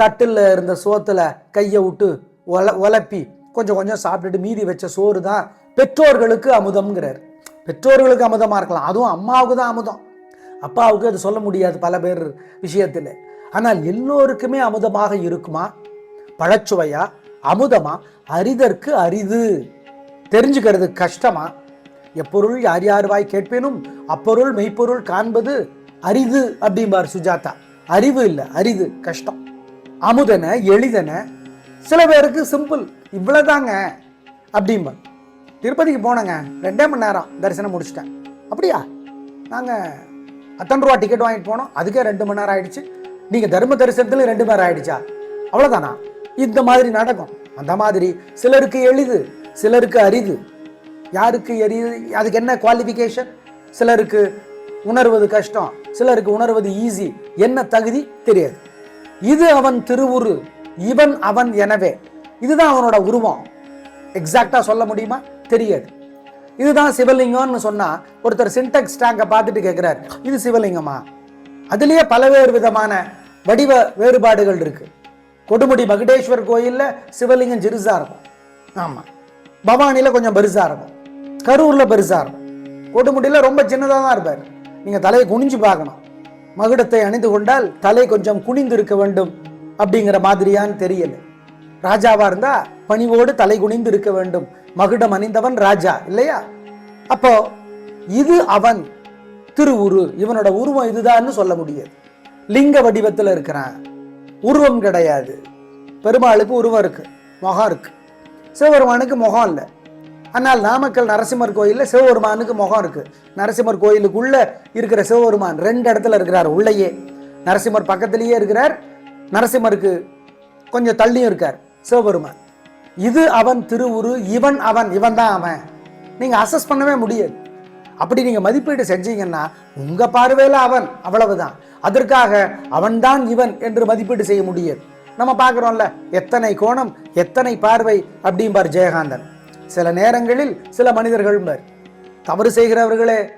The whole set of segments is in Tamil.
தட்டில் இருந்த சோத்துல கையை விட்டு ஒல ஒலப்பி கொஞ்சம் கொஞ்சம் சாப்பிட்டுட்டு மீதி வச்ச சோறு தான் பெற்றோர்களுக்கு அமுதம்ங்கிறார். பெற்றோர்களுக்கு அமுதமாக இருக்கலாம். அதுவும் அம்மாவுக்கு தான் அமுதம். அப்பாவுக்கு அது சொல்ல முடியாது பல பேர் விஷயத்தில். ஆனால் எல்லோருக்குமே அமுதமாக இருக்குமா? பழச்சுவையா? அமுதமா? அரிதற்கு அரிது. தெரிஞ்சுக்கிறது கஷ்டமா? எப்பொருள் யார் யார் வாய் கேட்பேனும் அப்பொருள் மெய்ப்பொருள் காண்பது அரிது அப்படிம்பார் சுஜாதா. அறிவு இல்லை அரிது கஷ்டம். அமுதன எளிதன சில பேருக்கு சிம்பிள் இவ்வளோதாங்க அப்படிம்பா. திருப்பதிக்கு போனேங்க ரெண்டே மணி நேரம் தரிசனம் முடிச்சிட்டேன். அப்படியா? நாங்கள் அத்தனை ரூபா டிக்கெட் வாங்கிட்டு போனோம் அதுக்கே ரெண்டு மணி நேரம் ஆயிடுச்சு. நீங்கள் தர்ம தரிசனத்தில் ரெண்டு மணி நேரம் ஆயிடுச்சா? அவ்வளோதானா இந்த மாதிரி நடக்கும். அந்த மாதிரி சிலருக்கு எளிது சிலருக்கு அரிது. யாருக்கு எரியுது அதுக்கு என்ன குவாலிஃபிகேஷன் சிலருக்கு உணர்வது கஷ்டம் சிலருக்கு உணர்வது ஈஸி என்ன தகுதி? தெரியாது. இது அவன் திருவுரு இவன் அவன் எனவே. இதுதான் அவனோட உருவம். எக்ஸாக்டாக சொல்ல முடியுமா? தெரியாது. இதுதான் சிவலிங்கம்னு சொன்னால் ஒருத்தர் சின்டெக்ஸ் டேங்கை பார்த்துட்டு கேட்குறாரு இது சிவலிங்கமா? அதுலேயே பலவேறு விதமான வடிவ வேறுபாடுகள் இருக்குது கொடுமுடி மகுடேஸ்வர் கோயிலில் சிவலிங்கம் சிறுசா இருக்கும். ஆமாம் பவானியில் கொஞ்சம் பெருசாக இருக்கும். கரூரில் பெருசாக இருக்கும். கொடுமுடியில் ரொம்ப சின்னதாக தான் இருப்பார். நீங்கள் தலையை குனிஞ்சு பார்க்கணும். மகுடத்தை அணிந்து கொண்டால் தலை கொஞ்சம் குனிந்து இருக்க வேண்டும் அப்படிங்கிற மாதிரியான்னு தெரியல. ராஜாவா இருந்தா பணிவோடு தலை குனிந்து இருக்க வேண்டும். மகுடம் அணிந்தவன் ராஜா இல்லையா? அப்போ இது அவன் திருவுரு இவனோட உருவம் இதுதான்னு சொல்ல முடியாது. லிங்க வடிவத்தில் இருக்கிறான். உருவம் கிடையாது. பெருமாளுக்கு உருவம் இருக்கு முகம் இருக்கு. சிவபெருமானுக்கு முகம் இல்லை. ஆனால் நாமக்கல் நரசிம்மர் கோயிலில் சிவபெருமானுக்கு முகம் இருக்குது நரசிம்மர் கோயிலுக்குள்ளே இருக்கிற சிவபெருமான் ரெண்டு இடத்துல இருக்கிறார் உள்ளேயே. நரசிம்மர் பக்கத்திலேயே இருக்கிறார். நரசிம்மருக்கு கொஞ்சம் தள்ளியும் இருக்கார் சிவபெருமான். இது அவன் திருவுரு இவன் அவன் இவன் தான் அவன். நீங்கள் அசஸ் பண்ணவே முடியாது. அப்படி நீங்கள் மதிப்பீடு செஞ்சீங்கன்னா உங்கள் பார்வையில் அவன் அவ்வளவுதான். அதற்காக அவன்தான் இவன் என்று மதிப்பீடு செய்ய முடியாது. நம்ம பார்க்குறோம்ல எத்தனை கோணம் எத்தனை பார்வை அப்படிம்பார் ஜெயகாந்தன். சில நேரங்களில் சில மனிதர்கள் தவறு செய்கிறவர்களே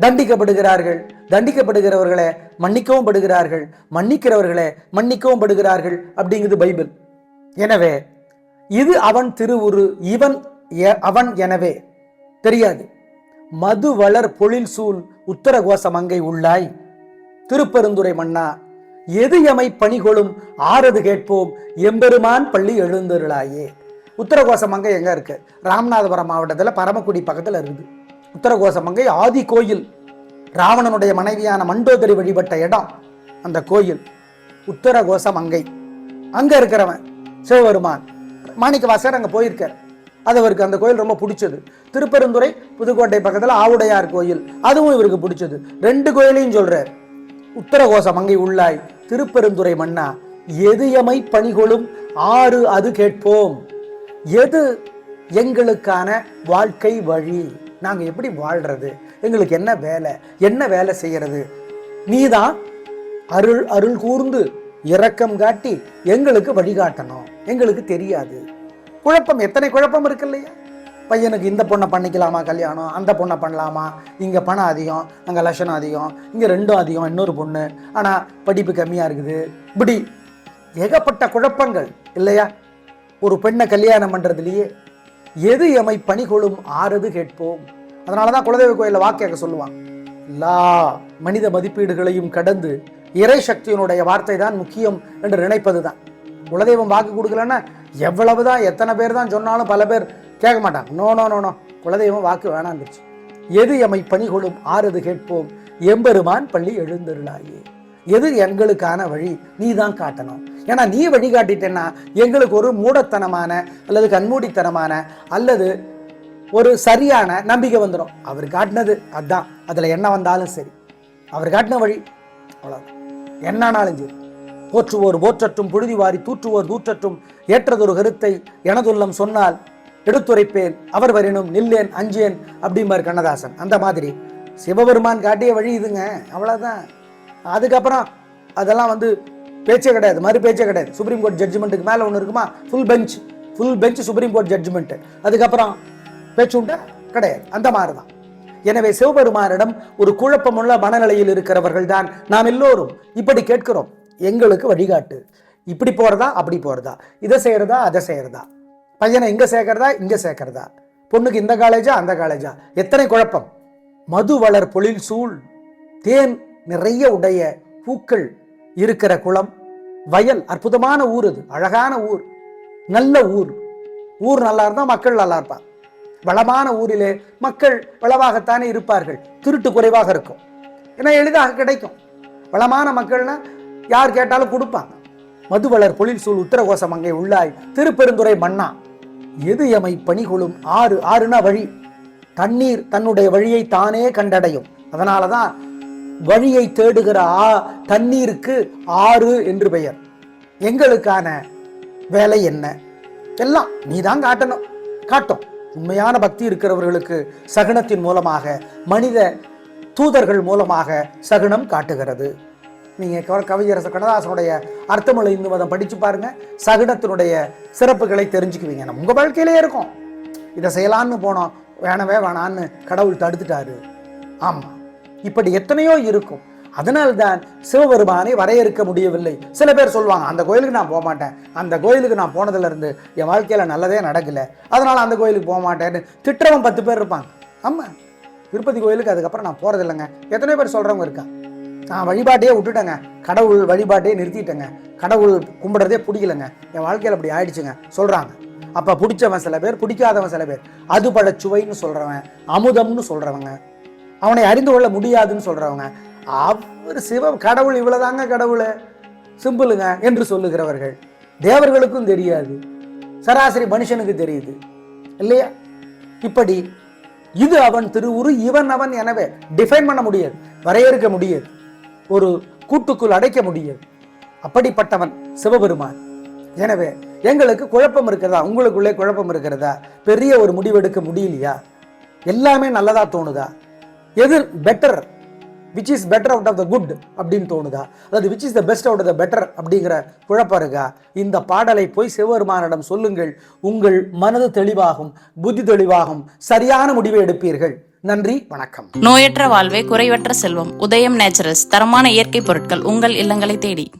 தண்டிக்கப்படுகிறார்கள் தண்டிக்கப்படுகிறவர்களே மன்னிக்கவும் படுகிறார்கள் மன்னிக்கிறவர்களே மன்னிக்கவும் படுகிறார்கள் அப்படிங்குது பைபிள். எனவே இது அவன் திருவுரு இவன் எ- அவன் எனவே. தெரியாது. மது வளர் பொழில் சூழ் உத்தரகோச அங்கே உள்ளாய். திருப்பெருந்துரை மன்னா எது எமை பணிகொளும் ஆறது கேட்போம் எம்பெருமான் பள்ளி எழுந்தருளாயே. உத்தரகோச மங்கை எங்கே இருக்கு? ராமநாதபுரம் மாவட்டத்தில் பரமக்குடி பக்கத்தில் இருக்குது. உத்தரகோச மங்கை ஆதி கோயில். ராவணனுடைய மனைவியான மண்டோதரி வழிபட்ட இடம் அந்த கோயில். உத்தரகோச மங்கை. அங்கே இருக்கிறவன் சிவபெருமான். மாணிக்க வாசகர் அங்க போயிருக்கார். அது அவருக்கு அந்த கோயில் ரொம்ப பிடிச்சது. திருப்பெருந்துறை புதுக்கோட்டை பக்கத்தில் ஆவுடையார் கோயில். அதுவும் இவருக்கு பிடிச்சது. ரெண்டு கோயிலையும் சொல்கிறார் உத்தரகோச மங்கை உள்ளாய் திருப்பெருந்துறை மன்னா எது எமை பணிகொளும் ஆறு அது கேட்போம். எது எங்களுக்கான வாழ்க்கை வழி? நாங்கள் எப்படி வாழ்றது? எங்களுக்கு என்ன வேலை? என்ன வேலை செய்கிறது நீ தான் அருள் அருள் கூர்ந்து இரக்கம் காட்டி எங்களுக்கு வழிகாட்டணும். எங்களுக்கு தெரியாது. குழப்பம் எத்தனை குழப்பம் இருக்கு இல்லையா? பையனுக்கு இந்த பொண்ணை பண்ணிக்கலாமா கல்யாணம்? அந்த பொண்ணை பண்ணலாமா? இங்கே பணம் அதிகம் அங்கே லட்சணம் அதிகம் இங்கே ரெண்டும் அதிகம் இன்னொரு பொண்ணு. ஆனால் படிப்பு கம்மியாக இருக்குது. இப்படி ஏகப்பட்ட குழப்பங்கள் இல்லையா? ஒரு பெண்ணை கல்யாணம் பண்ணுறதுலையே எது எமை பணிகொளும் ஆறது கேட்போம். அதனால தான் குலதெய்வ கோயிலில் வாக்கேக்க சொல்லுவான் எல்லா மனித மதிப்பீடுகளையும் கடந்து இறை சக்தியினுடைய வார்த்தை தான் முக்கியம் என்று நினைப்பது தான் குலதெய்வம் வாக்கு கொடுக்கலன்னா எவ்வளவு தான் எத்தனை பேர் தான் சொன்னாலும் பல பேர் கேட்க மாட்டாங்க. No no no no. குலதெய்வம் வாக்கு வேணாந்துருச்சு எது எமை பணிகொளும் ஆறது கேட்போம். எம்பெருமான் பள்ளி எழுந்தருளாயே. எது எங்களுக்கான வழி? நீ தான் காட்டணும். ஏன்னா நீ வழி காட்டிட்டேன்னா எங்களுக்கு ஒரு மூடத்தனமான அல்லது கண்மூடித்தனமான அல்லது ஒரு சரியான நம்பிக்கை வந்துடும் அவர் காட்டினது அதான். அதில் என்ன வந்தாலும் சரி. அவர் காட்டின வழி அவ்வளோதான் என்னானாலும் சரி. போற்றுவோர் போற்றற்றும் புழுதி வாரி தூற்றுவோர் தூற்றற்றும் ஏற்றதொரு கருத்தை எனதுள்ளம் சொன்னால் எடுத்துரைப்பேன். அவர் வரினும் நில்லேன் அஞ்சேன் அப்படிம்பார் கண்ணதாசன். அந்த மாதிரி சிவபெருமான் காட்டிய வழி இதுங்க. அவ்வளோதான் அதுக்கப்புறம் அதெல்லாம் வந்து பேச்சே கிடையாது மறு பேச்சே கிடையாது. சுப்ரீம் கோர்ட் ஜட்ஜ்மெண்ட்டுக்கு மேலே ஒன்று இருக்குமா? Full bench full bench supreme court judgment அதுக்கப்புறம் பேச்சு உண்டா? கிடையாது. அந்த மாதிரி தான் எனவே சிவபெருமானிடம் ஒரு குழப்பமுள்ள மனநிலையில் இருக்கிறவர்கள் தான் நாம் எல்லோரும். இப்படி கேட்கிறோம். எங்களுக்கு வழிகாட்டு. இப்படி போகிறதா அப்படி போகிறதா இதை செய்கிறதா அதை செய்கிறதா பையனை இங்கே சேர்க்கறதா? இங்கே சேர்க்கறதா? பொண்ணுக்கு இந்த காலேஜா அந்த காலேஜா எத்தனை குழப்பம்? மது வளர் பொழில் சூழ் தேன் நிறைய உடைய பூக்கள் இருக்கிற குளம். வயல் அற்புதமான ஊர் அது. அழகான ஊர். நல்ல ஊர். ஊர் நல்லா இருந்தால் மக்கள் நல்லா இருப்பாங்க. வளமான ஊரிலே மக்கள் வளவாகத்தானே இருப்பார்கள். திருட்டு குறைவாக இருக்கும். ஏன்னா எளிதாக கிடைக்கும். வளமான மக்கள்னா யார் கேட்டாலும் கொடுப்பாங்க. மதுவளர் பொழில் சூழ் உத்தரகோசம் அங்கே உள்ளாய். திருப்பெருந்துறை மன்னா. எது எமை பணிகொளும்? ஆறு ஆறுனா வழி. தண்ணீர் தன்னுடைய வழியை தானே கண்டடையும். அதனால தான் வழியை தேடுகிற ஆ தண்ணீருக்கு ஆறு என்று பெயர். எங்களுக்கான வேலை என்ன? எல்லாம் நீ தான் காட்டணும். காட்டும். உண்மையான பக்தி இருக்கிறவர்களுக்கு சகுனத்தின் மூலமாக மனித தூதர்கள் மூலமாக சகுனம் காட்டுகிறது. நீங்கள் கவ கண்ணதாசனுடைய அர்த்தமுள்ள இந்து மதம் படித்து பாருங்க. சகுனத்தினுடைய சிறப்புகளை தெரிஞ்சுக்குவீங்க. நம்ம உங்கள் வாழ்க்கையிலே இருக்கும். இதை செய்யலான்னு போனோம். வேணவே வேணான்னு கடவுள் தடுத்துட்டாரு. ஆமாம் இப்படி எத்தனையோ இருக்கும். அதனால்தான் சிவபெருமானை வரையறுக்க முடியவில்லை. சில பேர் சொல்லுவாங்க அந்த கோயிலுக்கு நான் போக மாட்டேன் அந்த கோயிலுக்கு நான் போனதுலேருந்து என் வாழ்க்கையில் நல்லதே நடக்கலை. அதனால் அந்த கோயிலுக்கு போக மாட்டேன்னு திட்டுறவன் பத்து பேர் இருப்பாங்க. ஆமாம் திருப்பதி கோயிலுக்கு அதுக்கப்புறம் நான் போகிறதில்லைங்க எத்தனை பேர் சொல்கிறவங்க இருக்கா? நான் வழிபாட்டையே விட்டுட்டேங்க. கடவுள் வழிபாட்டையே நிறுத்திட்டேங்க. கடவுள் கும்பிடுறதே பிடிக்கலங்க. என் வாழ்க்கையில் அப்படி ஆயிடுச்சுங்க. சொல்கிறாங்க அப்போ பிடிச்சவன் சில பேர் பிடிக்காதவன் சில பேர். அது பட சுவைன்னு சொல்கிறவன் அமுதம்னு சொல்கிறவங்க அவனை அறிந்து கொள்ள முடியாதுன்னு சொல்கிறவங்க அவர் சிவ கடவுள் இவ்வளோதாங்க கடவுள். சிம்பிளுங்க என்று சொல்லுகிறவர்கள். தேவர்களுக்கும் தெரியாது. சராசரி மனுஷனுக்கு தெரியுது. இல்லையா? இப்படி இது அவன் திருவுரு இவன் அவன் எனவே டிஃபைன் பண்ண முடியாது. வரையறுக்க முடியாது. ஒரு கூட்டுக்குள் அடைக்க முடியாது. அப்படிப்பட்டவன் சிவபெருமான். எனவே எங்களுக்கு குழப்பம் இருக்கிறதா? உங்களுக்குள்ளே குழப்பம் இருக்கிறதா? பெரிய ஒரு முடிவெடுக்க முடியலையா? எல்லாமே நல்லதா தோணுதா? எது better which is better out of the good அப்படின்னு தோணுதா? அதாவது which is the best out of the better அப்படிங்கிற குழப்பம் இருக்கா? இந்த பாடலை போய் சிவபெருமானிடம் சொல்லுங்கள். உங்கள் மனது தெளிவாகும் புத்தி தெளிவாகும் சரியான முடிவை எடுப்பீர்கள். நன்றி வணக்கம். நோயற்ற வாழ்வே குறைவற்ற செல்வம் உதயம் நேச்சுரல்ஸ் தரமான இயற்கை பொருட்கள் உங்கள் இல்லங்களை தேடி.